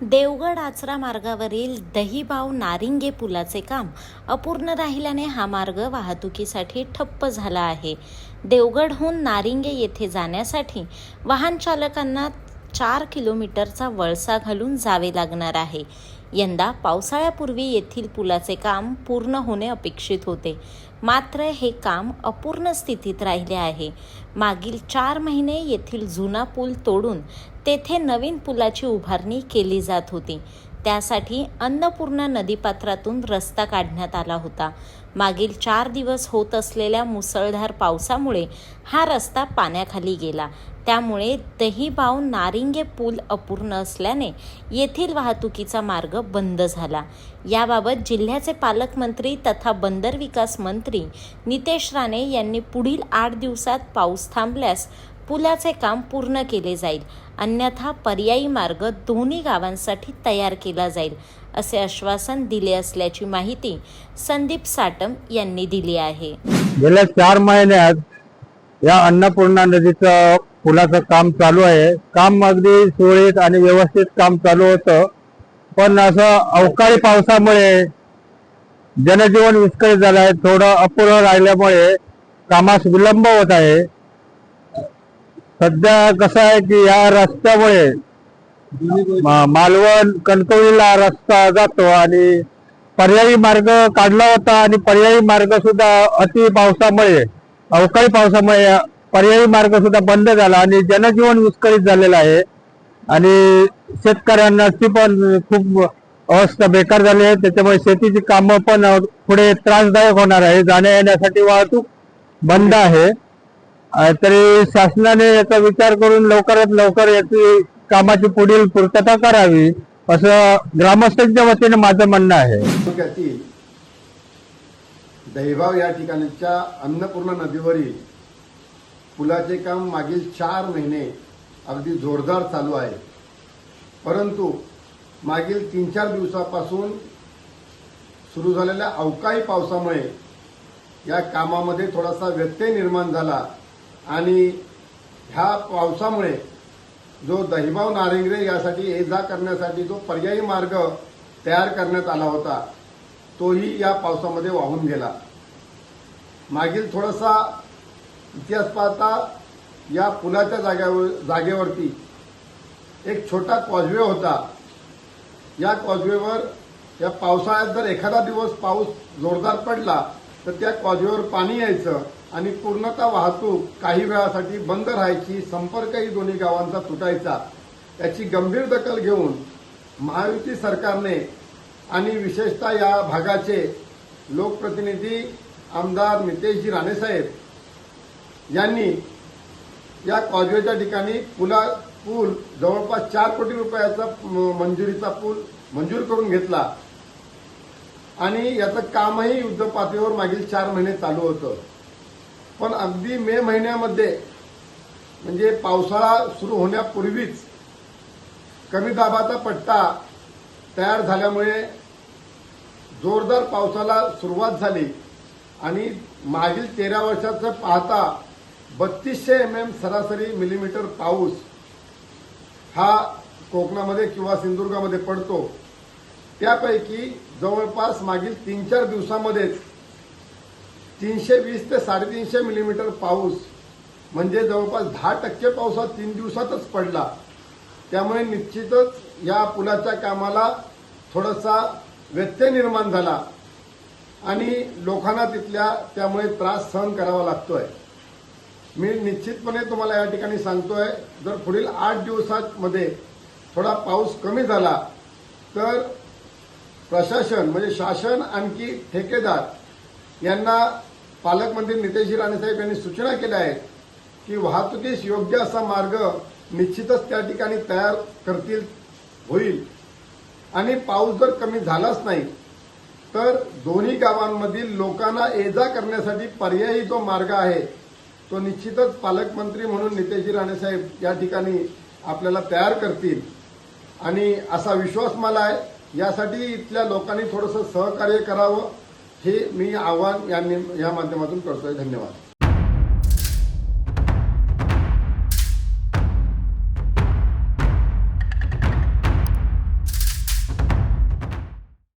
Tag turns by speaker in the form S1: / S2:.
S1: देवगड आचरा मार्गावरील दहीबाव नारिंगे पुलाचे काम अपूर्ण राहिल्याने हा मार्ग वाहतुकीसाठी ठप्प झाला आहे. देवगडहून नारिंगे येथे जाण्यासाठी वाहन चालकांना चार किलोमीटरचा वळसा घालून जावे लागणार आहे. यंदा पावसाळ्यापूर्वी येथील पुलाचे काम पूर्ण होणे अपेक्षित होते. मात्र हे काम अपूर्ण स्थितीत राहिले आहे. मागील चार महिने येथील जुना पूल तोडून तेथे नवीन पुलाची उभारणी केली जात होती. त्यासाठी अन्नपूर्णा नदीपात्रातून रस्ता काढण्यात आला होता. मागील चार दिवस होत असलेल्या मुसळधार पावसामुळे हा रस्ता पाण्याखाली गेला. त्यामुळे दहीबाव नारिंगे पूल अपूर्ण असल्याने येथील वाहतुकीचा मार्ग बंद झाला. याबाबत जिल्ह्याचे पालकमंत्री तथा बंदर विकास मंत्री नितेश राणे यांनी पुढील आठ दिवसात पाऊस थांबल्यास पुलाचे काम पूर्ण केले जाईल. अन्यथा पर्यायी मार्ग दोन्ही गावांसाठी तयार केला जाईल असे आश्वासन दिले असल्याची माहिती संदीप साटम यांनी दिली आहे.
S2: गेल्या चार महिन्यात या अन्नपूर्णा नदीचं पुलाचं काम चालू आहे. काम अगदी सुरळीत आणि व्यवस्थित काम चालू होतं. पण असं अवकाळी पावसामुळे जनजीवन विस्कळीत झालं आहे. थोडं अपूर्ण राहिल्यामुळे कामास विलंब होत आहे. सध्या कसं आहे की या रस्त्यामुळे मालवण कणकवलीला रस्ता जातो आणि पर्यायी मार्ग काढला होता आणि पर्यायी मार्ग सुद्धा अति पावसामुळे अवकाळी पावसामुळे पर्यायी मार्ग सुद्धा बंद झाला आणि जनजीवन विस्कळीत झालेलं आहे. आणि शेतकऱ्यांची पण खूप अवस्था बेकार झाली आहे. त्याच्यामुळे शेतीची कामं पण पुढे त्रासदायक होणार आहे. जाण्या येण्यासाठी वाहतूक बंद आहे. तरी शासनाने याचा विचार करून लवकरात लवकर याची कामाची पुढील पूर्तता करावी असं ग्रामस्थांच्या वतीने माझं म्हणणं आहे.
S3: दैभाव दहिभाव या ठिकाणच्या अन्नपूर्णा नदीवरील पुलाचे काम मागील चार महिने अगदी जोरदार चालू आहे. परंतु मागील तीन चार दिवसापासून सुरू झालेल्या अवकाळी पावसामुळे या कामामध्ये थोडासा व्यत्यय निर्माण झाला. आणि ह्या पावसामुळे जो दहिभाव नारिंगरे यासाठी ये जा करण्यासाठी जो पर्यायी मार्ग तयार करण्यात आला होता तोही या पावसामध्ये वाहून गेला. मागील थोडासा इतिहास पाहता या पुलाच्या जाग्यावर जागेवरती एक छोटा कॉजवे होता. या कॉजवेवर या पावसाळ्यात जर एखादा दिवस पाऊस जोरदार पडला तर त्या कॉजवेवर पाणी यायचं आणि पूर्णतः वाहतूक काही वेळासाठी बंद राहायची संपर्कही दोन्ही गावांचा तुटायचा. याची गंभीर दखल घेऊन महायुती सरकारने आणि विशेषतः या भागाचे लोकप्रतिनिधी आमदार नितेशजी राणेसाहेब यांनी या कॉजवेच्या ठिकाणी पुला पूल जवळपास चार कोटी रुपयाचा म- मंजुरीचा पूल मंजूर करून घेतला. आणि याचं कामही युद्ध पातळीवर मागील चार महिने चालू होतं. पण अगदी मे महिन्यामध्ये म्हणजे पावसाळा सुरू होण्यापूर्वीच कमी दाबाचा पट्टा तयार झाल्यामुळे जोरदार पावसाला सुरुवात झाली आणि मागील तेरा वर्षाचं पाहता बत्तीसशे एम एम सरासरी मिलीमीटर पाऊस हा कोकणामध्ये किंवा सिंधुदुर्गामध्ये पडतो. त्यापैकी जवळपास मागील तीन चार दिवसामध्येच तीनशे वीस ते साडेतीनशे मिलीमीटर पाऊस म्हणजे जवळपास दहा टक्के पाऊस हा तीन दिवसातच पडला. त्यामुळे निश्चितच या पुलाच्या कामाला थोडासा व्यत्यय निर्माण झाला आणि लोकांना तिथल्या त्यामुळे त्रास सहन करावा लागतोय. मी निश्चितपणे तुम्हाला या ठिकाणी सांगतोय जर पुढील आठ दिवसांमध्ये थोडा पाऊस कमी झाला तर प्रशासन म्हणजे शासन आणखी ठेकेदार यांना पालकमंत्री नितेश राणेसाहेब यांनी सूचना केल्या आहेत की वाहतुकीस योग्य असा मार्ग निश्चितच त्या ठिकाणी तयार करतील होईल. आणि पाऊस जर कमी झालाच नाही तर दोन्ही गावांमधील लोकांना ये जा करण्यासाठी पर्यायी जो मार्ग आहे तो निश्चितच पालकमंत्री म्हणून नितेशजी राणेसाहेब या ठिकाणी आपल्याला तयार करतील. आणि असा विश्वास मला आहे यासाठी इथल्या लोकांनी थोडंसं सहकार्य करावं हे मी आव्हान या या माध्यमातून करतोय. धन्यवाद.